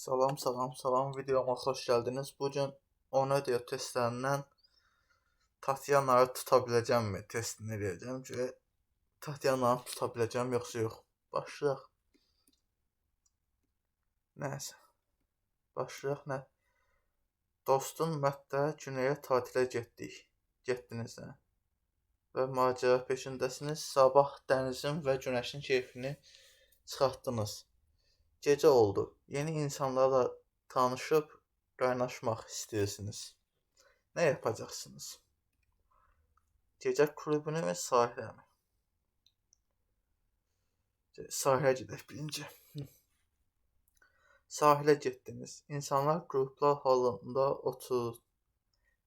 Salam, salam, salam. Videoma xoş gəldiniz. Bu gün ona diyor testlərindən Tatyana'yı tuta biləcəmmi testini eləyəcəm ki, Tatyana'nı tuta biləcəm yoxsa yox. Başlayaq. Nəysə. Başlayaq nə? Dostum Mətdə günəyə tatilə getdik. Getdiniz nə? Və macəra peşindəsiniz. Sabah dənizin və günəşin keyfini çıxartdınız. Gecə oldu. Yeni insanlarla tanışıb kaynaşmaq istəyirsiniz. Nə yapacaqsınız? Gecə klubuna mı, sahilə gedək birinci. Sahilə getdiniz. İnsanlar qruplar halında oturur.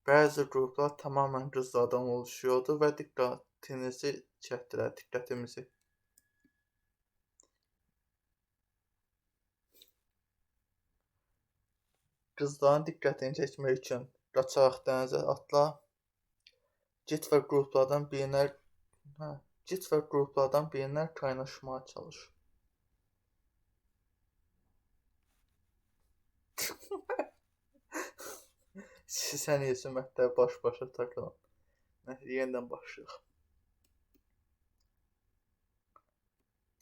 Bəzi qruplar tamamilə qızlardan oluşuyordu və diqqətinizi çəkdilər, diqqətimizi. Qızların diqqətini çəkmək üçün qaçaraq dənizə atla. Git və qruplardan birinə hə, git və qruplardan birinə kaynaşmağa çalış. Sən yesin məktəb baş-başa takılan. Nəysə, yenidən başlayaq.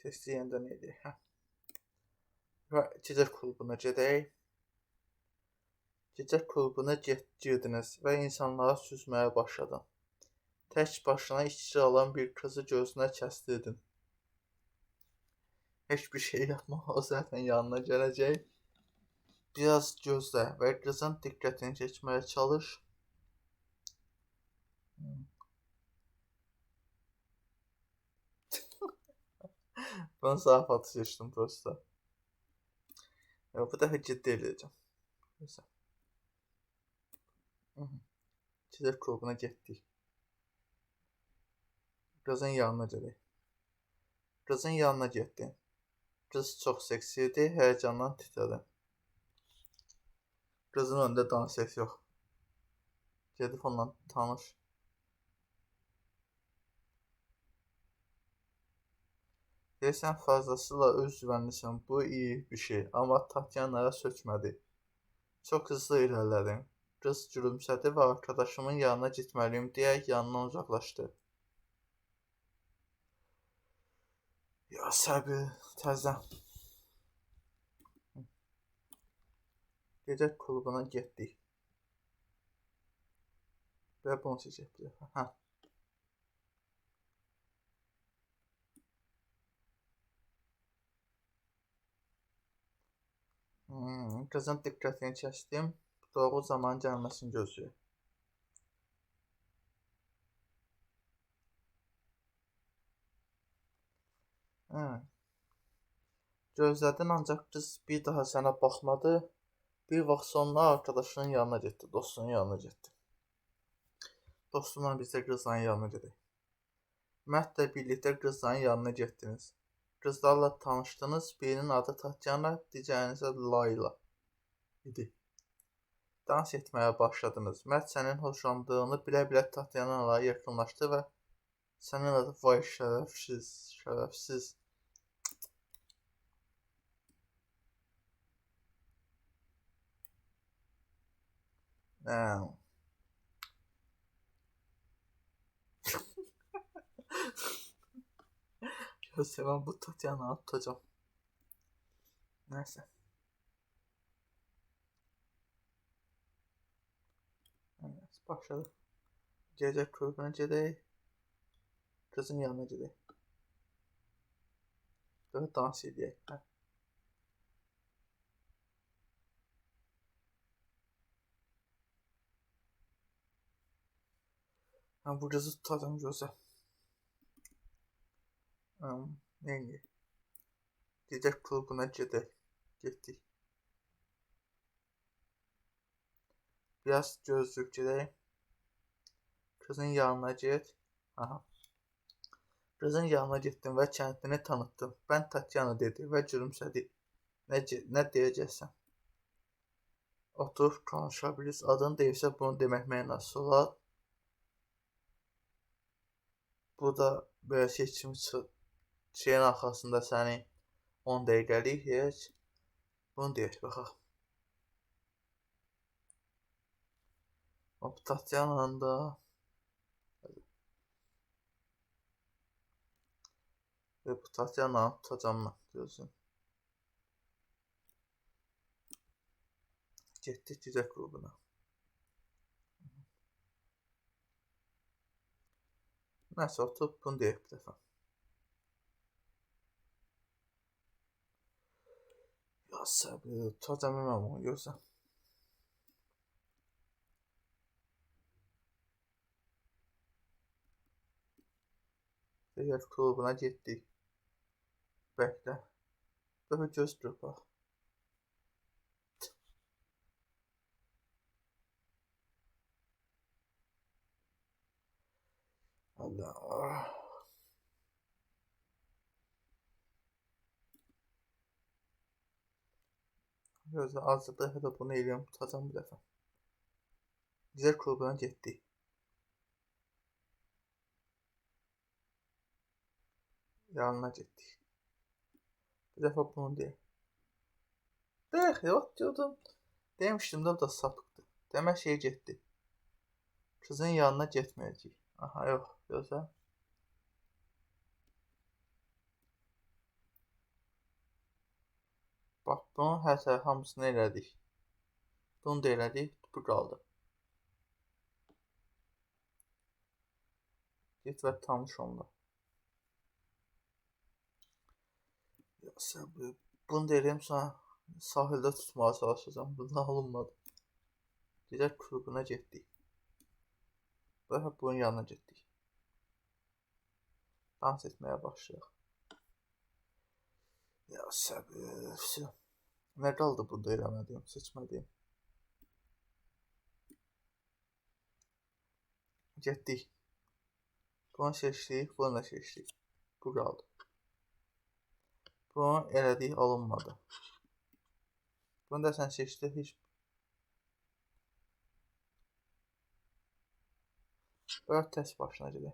Testi yenidən edək. Hə. Və gecə klubuna gedək. Gecə klubuna get girdiniz və insanlara süzməyə başladın. Tək başına içki alan bir kızı gözünə kəsdirdin. Heç bir şey yapma, o zaten yanına gələcək. Biraz gözlə və qızın diqqətini çəkməyə çalış. Ben zarafat seçtim prosta. Ya bu dəfə ciddi eləyəcəm. Neyse. Çizək klubuna getdik. Qızın yanına gedək. Qızın yanına getdi. Qız çox seksi idi, həyəcandan titrədi. Qızın önündə dans et yox. Gedib onunla tanış. Deyəsən fazlasıyla özgüvənlisən. Bu iyi bir şey. Amma Tatyana'ya sökmədi. Çox hızlı irəlilədin. Qız gülümsədi və arkadaşımın yanına getməliyim deyərək yanından uzaqlaşdı. Ya səbir, təzə. Gecə klubuna getdik. Və bunu dəfə. Hə. Hmm, qızın diqqətini kəsdim. Doğru zaman gəlməsini gözləyir. Hə. Gözlədin ancaq qız bir daha sənə baxmadı. Bir vaxt sonra arkadaşının yanına getdi, dostunun yanına getdi. Dostumla biz də qızların yanına gedək. Məhdlə birlikdə qızların yanına getdiniz. Qızlarla tanışdınız. Birinin adı Tatyana, digərinizə Layla idi. Dans etməyə başladınız. Mərd sənin hoşlandığını bilə-bilə Tatyana'ya yaxınlaşdı və sənin adı vay şərəfsiz, şərəfsiz. Now. Gözlə ben bu Tatyana'yı tutacağım. Neyse. Başladı. Gece kulübüne gedək. Kızın yanına gedək. Böyle dans edək. Hə. Ben bu kızı tutacağım gözlə. Um, neydi? Gece klubuna gedək. Getdik. Biraz gözlük qızın yanına get. Aha. Qızın yanına getdim və kəndini tanıtdım. Mən Tatyana dedi və gülümsədi. Nə, nə deyəcəksən? Otur, konuşa bilirsiz. Adını deyirsə bunu demək mənası olar. Bu da belə seçim şeyin arxasında səni 10 dəqiqəlik heç. Bunu deyək, baxaq. Hop, da ve bu Tatyana'nı tutacağım ben diyorsun. Getdik Cüce klubuna. Neyse oturup bunu deyip bir defa. Ya sabır, tutacağım hemen onu görsen. Diğer klubuna gittik. Bekle. Böyle göz bak. Allah. Gözü azı da hele bunu eləyəm, tutacağım bir dəfə. Diğer klubuna getdik. Yanına getdik. Dəfə bunu deyək. Deyək, yok diyordum. Demiştim de bu da sapıktı. Demək şey getdi. Kızın yanına getməyəcək. Aha yok, gözəl. Bax, bunun hər tərəf hamısını elədik. Bunu da elədik, bu qaldı. Get və tanış onunla. Ya sən bu, bunu deyirəm sonra sahildə tutmağa çalışacağım. Bundan alınmadı. Gecə klubuna getdik. Daha bunun yanına getdik. Dans etməyə başlayaq. Ya səbir. Nə qaldı burada eləmədiyim, seçmədiyim. Getdik. Bunu seçdik, bunu da seçdik. Bu qaldı. Bunu elədik, alınmadı. Bunu da sən seçdi, heç Böyle test başına gedək.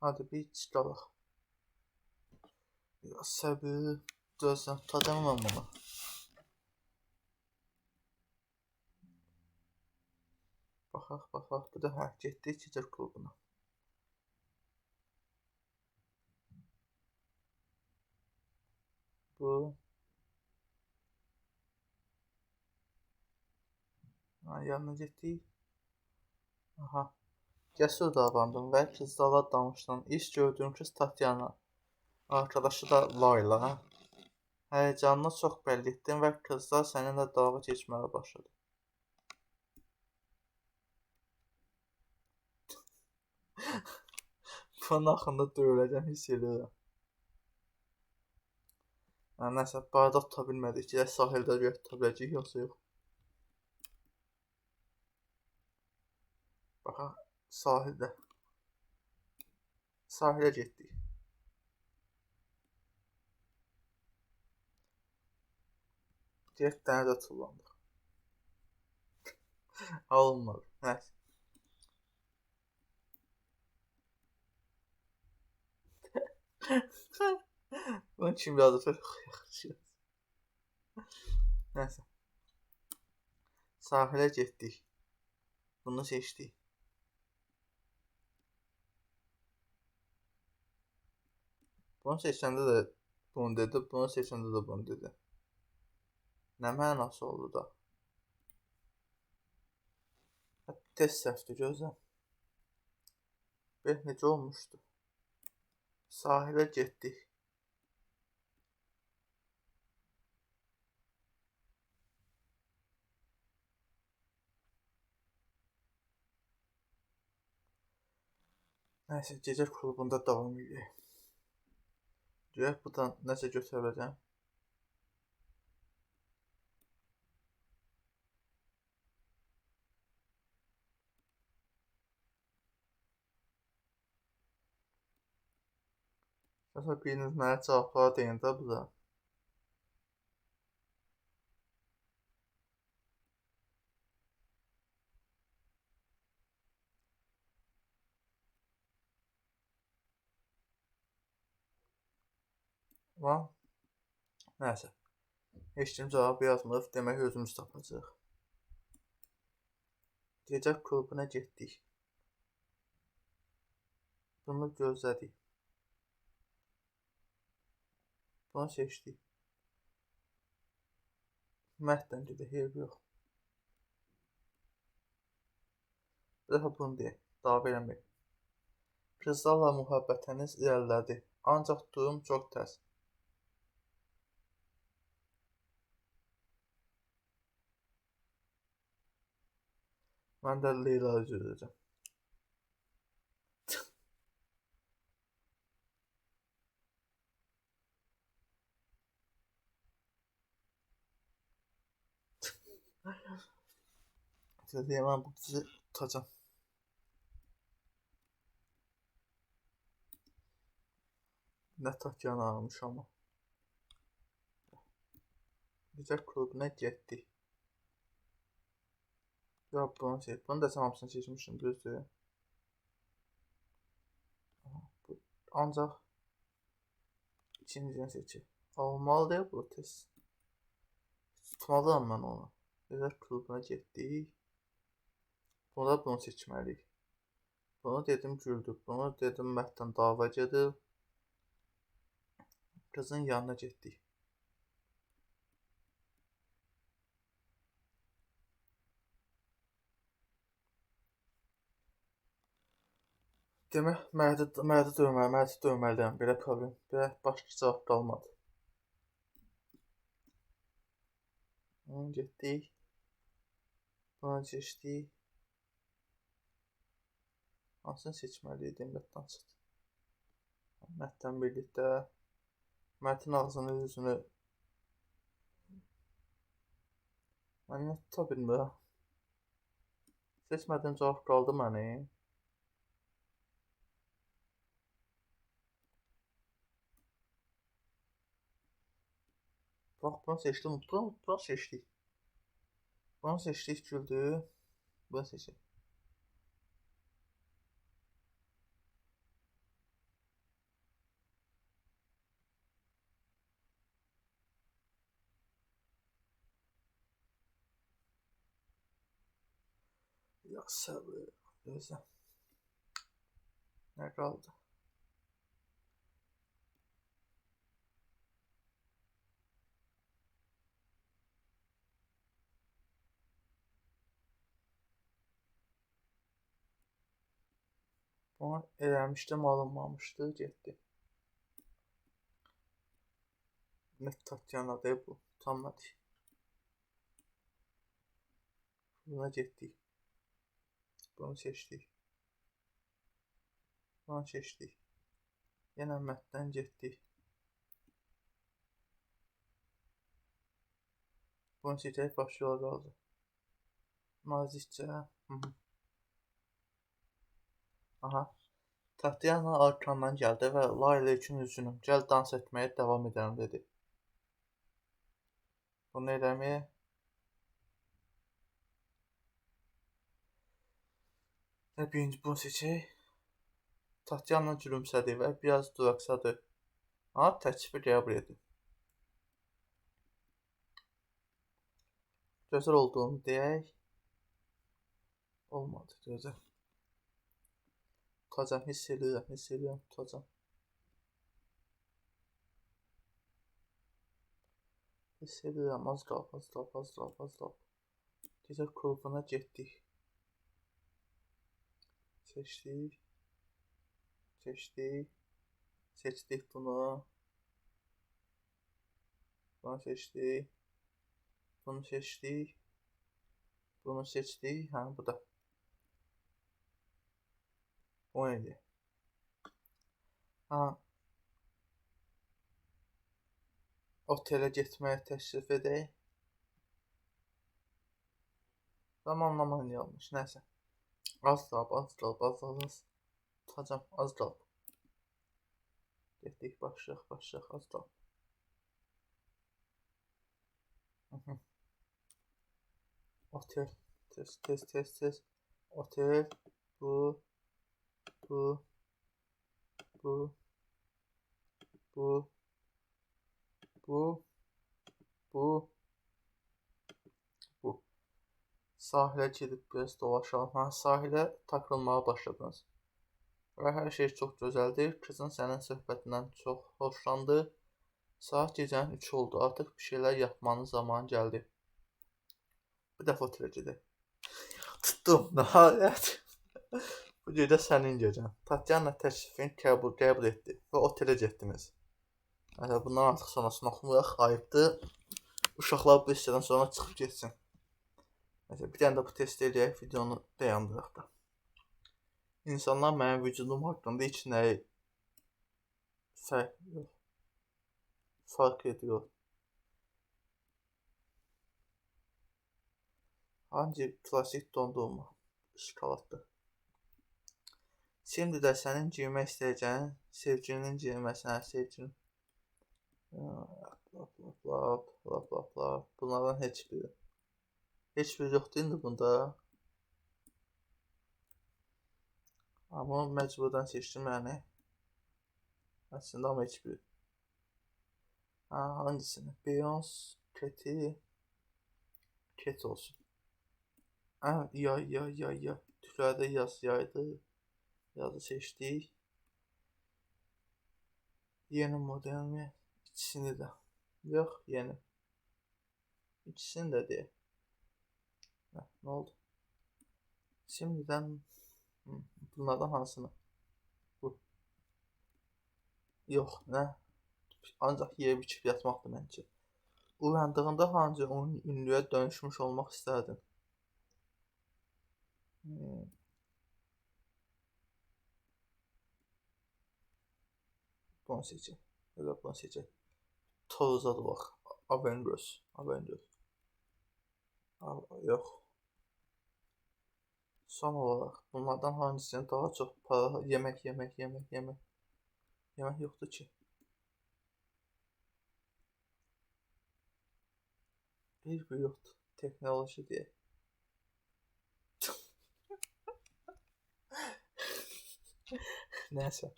Hadi bir çıxalaq. Ya səbir. Gözlə, tutacağım bunu. Baxaq, baxaq. Bu da hə, getdik Çiçək klubuna. Bu Ha, yanına getdik. Aha. Cəsur davrandım və qızlarla danışdım. İlk gördüyüm kız Tatyana. Arkadaşı da Layla. Həyəcanını çox bəlli etdin və qızlar səninlə dalga keçməyə başladı. Bunun haqqında döyüləcəm hiss edirəm. Ha, Nəsə, barda tuta bilmədik. Gələk sahildə bir tuta biləcəyik, yoxsa yox. Baxa, sahildə. Sahilə getdik. Deyək dənizə tullandıq. Alınmadı. Nəsə. Bunun kim yazdı böyle yaxşı. Neyse. Sahile getdik. Bunu seçdik. Bunu seçəndə də bunu dedi, bunu seçəndə də bunu dedi. Nə mənası oldu da? Test səhvdir gözlə. Bəh necə olmuşdu? Sahilə getdik. Nəysə, gecə klubunda davam edək. Görək buradan nəsə götürə. Mesela biriniz mənə cavablar deyin də bu da. Lan. Nəysə. Heç kim cavab yazmır. Demək özümüz tapacağıq. Gecə klubuna getdik. Bunu gözlədik. Bunu seçdik. Məhddən gedək, eyb yox. Dəfə bunu deyək, dava eləmək. Qızlarla mühabbətiniz irəlilədi, ancaq durum çox tərs. Mən də Leyla üzüləcəm. Dedim ben bu kızı tutacağım. Ne Tatyana almış ama. Güzel klubuna gitti. Ya bunu şey, bunu da hamısını seçmişim düzdür. Ancaq ikincini seçir. Olmalı değil bu test. Tutmalıyam mən onu. Güzel klubuna getdik. Burada bunu seçməliyik. Bunu dedim güldük. Bunu dedim Məhddən dava gedir. Qızın yanına getdik. Demək, Məhdi, Məhdi döyməli, Məhdi dövməliyəm. Belə problem. Belə başqa cavab qalmadı. Getdik. Bunu seçdik. Hansını seçməli idim yaddan çıxdı. Məhddən birlikdə Mərdin ağzını üzünü Mən nə tuta bilmirəm. Seçmədiyim cavab qaldı mənim. Bax, bunu seçdim. Bunu, bunu seçdik. Bunu seçdik, güldü. Bunu seçdik. Ya sabır. Gözlə. Nə qaldı? Bunu eləmişdim, alınmamışdı, getdi. Nə Tatyanadır bu, utanmadı. Buna getdik. Bunu seçdik. Bunu seçdik. Yenə mətdən getdik. Bunu seçək başqa qaldı. Nazikcə. Hı -hı. Aha. Tatyana arkamdan gəldi və Layla üçün üzünüm. Gəl dans etməyə davam edəlim dedi. Bunu eləməyə və birinci bunu seçək. Tatyana gülümsədi və biraz duraksadı. Amma təklifi qəbul edin. Gözəl olduğunu deyək. Olmadı, gözəl. Tutacağım, hiss edirəm, hiss edirəm, tutacağım. Hiss edirəm, az qalıb, az qalıb, az qalıb, az qalıb. Gecə klubuna getdik. Seçdik. Seçdik. Seçdik bunu. Bunu seçdik. Bunu seçdik. Bunu seçdik. Ha bu da. O neydi? Ha. Otelə getməyə təklif edək. Zamanlama yanlış. Nəysə. Az qalıb, az qalıb, az qalıb. Az. Tutacağım, az qalıb. Getdik, başlayaq, başlayaq, az qalıb. Otel. Tez, tez, tez, tez. Otel. Bu. Bu. Bu. Bu. Bu. Bu bu sahilə gedib biraz dolaşalım. Ha, sahilə takılmağa başladınız. Və hər şey çox gözəldir. Qızın sənin söhbətindən çox xoşlandı. Saat gecənin 3 oldu. Artıq bir şeylər yapmanın zamanı gəldi. Bir dəfə gedək. Tutdum. Nəhayət. Bu gecə sənin gecən. Tatyana təklifini qəbul, qəbul etdi və otelə getdiniz. Yəni bundan artıq sonrasını oxumayaq, ayıbdır. Uşaqlar bu hissədən sonra çıxıb getsin. Nəysə, bir dənə də bu test eləyək, videonu dayandıraq da. İnsanlar mənim vücudum haqqında heç nəyi fərq. Fark ediyor. Hangi klasik dondurma? Şokoladdır. Şimdi də sənin giymək istəyəcəyin sevgilinin giyinməsinə sevgilin. Lap lap lap lap lap lap. Bunlardan heç biri. Heç biri yoxdur indi bunda. Amma məcburdan seçdim yəni. Əslində amma heç biri. Ha, hangisini? Beyaz, keti, ket olsun. Ha, ya ya ya ya. Tüklerde yaz yaydı. Yazı seçtik. Yeni model mi? İkisini de. Yok yeni. İkisini de değil. Ne oldu? Şimdiden Hı, bunlardan hansını? Bu. Yok ne? Ancaq yeyib içib yatmaqdır məncə. Uyandığında hancı onun ünlüyə dönüşmüş olmaq istərdin? Hmm. Bunu seçək. Ya da bunu seçək. Tozadı bax. Avengers. Avengers. Aa, Yox. Son olarak bunlardan hangisini daha çok para yemek yemek yemek yemek yemek yoktu ki. Bir bir yoktu. Teknoloji diye. Neyse.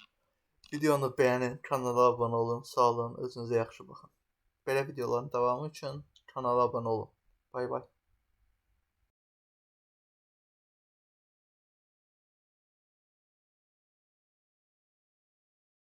Videonu beğenin, kanala abone olun, sağ olun, özünüzə yaxşı baxın. Belə videoların davamı üçün kanala abone olun. Bay bay.